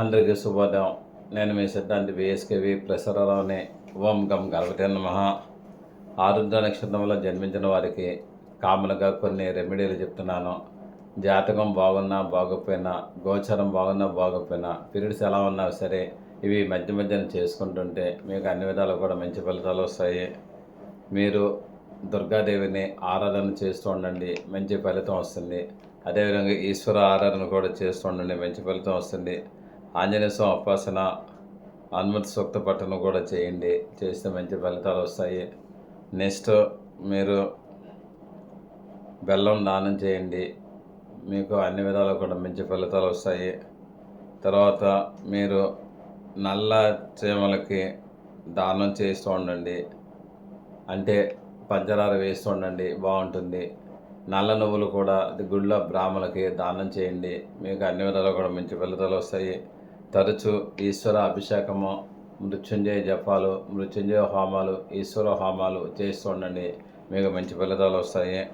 అందరికీ శుభోదయం. నేను మీ సిద్ధాంతి బిఎస్కేవి ప్రసరలోని ఓం గం గణపతి నమ. ఆరుద్ర నక్షత్రంలో జన్మించిన వారికి కామన్గా కొన్ని రెమెడీలు చెప్తున్నాను. జాతకం బాగున్నా బాగోపోయినా గోచరం బాగున్నా బాగోపోయినా పీరియడ్స్ ఎలా ఉన్నా సరే ఇవి మధ్య మధ్యన చేసుకుంటుంటే మీకు అన్ని విధాలు కూడా మంచి ఫలితాలు వస్తాయి. మీరు దుర్గాదేవిని ఆరాధన చేస్తూ ఉండండి మంచి ఫలితం వస్తుంది. అదేవిధంగా ఈశ్వర ఆరాధన కూడా చేస్తూ ఉండండి మంచి ఫలితం వస్తుంది. ఆంజనేయ స్వామి ఉపాసన హనుమతి సూక్త పట్టణం కూడా చేయండి. చేస్తే మంచి ఫలితాలు వస్తాయి. నెక్స్ట్ మీరు బెల్లం దానం చేయండి. మీకు అన్ని విధాలు కూడా మంచి ఫలితాలు వస్తాయి. తర్వాత మీరు నల్ల చీమలకి దానం చేస్తూ ఉండండి. అంటే పంచదార వేస్తూ ఉండండి. బాగుంటుంది. నల్ల నువ్వులు కూడా అది గుళ్ళ బ్రాహ్మణులకి దానం చేయండి. మీకు అన్ని విధాలు కూడా మంచి ఫలితాలు వస్తాయి. తరచు ఈశ్వర అభిషేకము మృత్యుంజయ జపాలు మృత్యుంజయ హోమాలు ఈశ్వర హోమాలు చేస్తూ ఉండండి. మీకు మంచి ఫలితాలు వస్తాయి.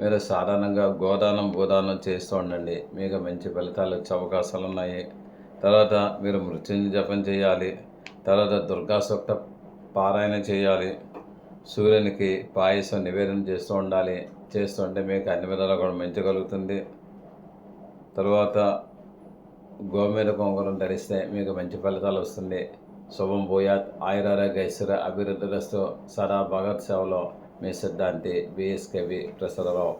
మీరు సాధారణంగా గోదానం భూదానం చేస్తూ ఉండండి. మీకు మంచి ఫలితాలు వచ్చే అవకాశాలు ఉన్నాయి. తర్వాత మీరు మృత్యుంజయ జపం చేయాలి. తర్వాత దుర్గా సూక్త పారాయణ చేయాలి. సూర్యునికి పాయసం నివేదన చేస్తూ ఉండాలి. చేస్తుంటే మీకు అన్ని విధాలు కూడా మంచి తర్వాత గోమేద కొంగులను ధరిస్తే మీకు మంచి ఫలితాలు వస్తుంది. శుభం భూయాత్ ఆయురారోగ్య ఐశ్వర్య అభివృద్ధిరస్తూ సదా భగత్ సేవలో మీ సిద్ధాంతి బిఎస్కేవి ప్రసాదరావు.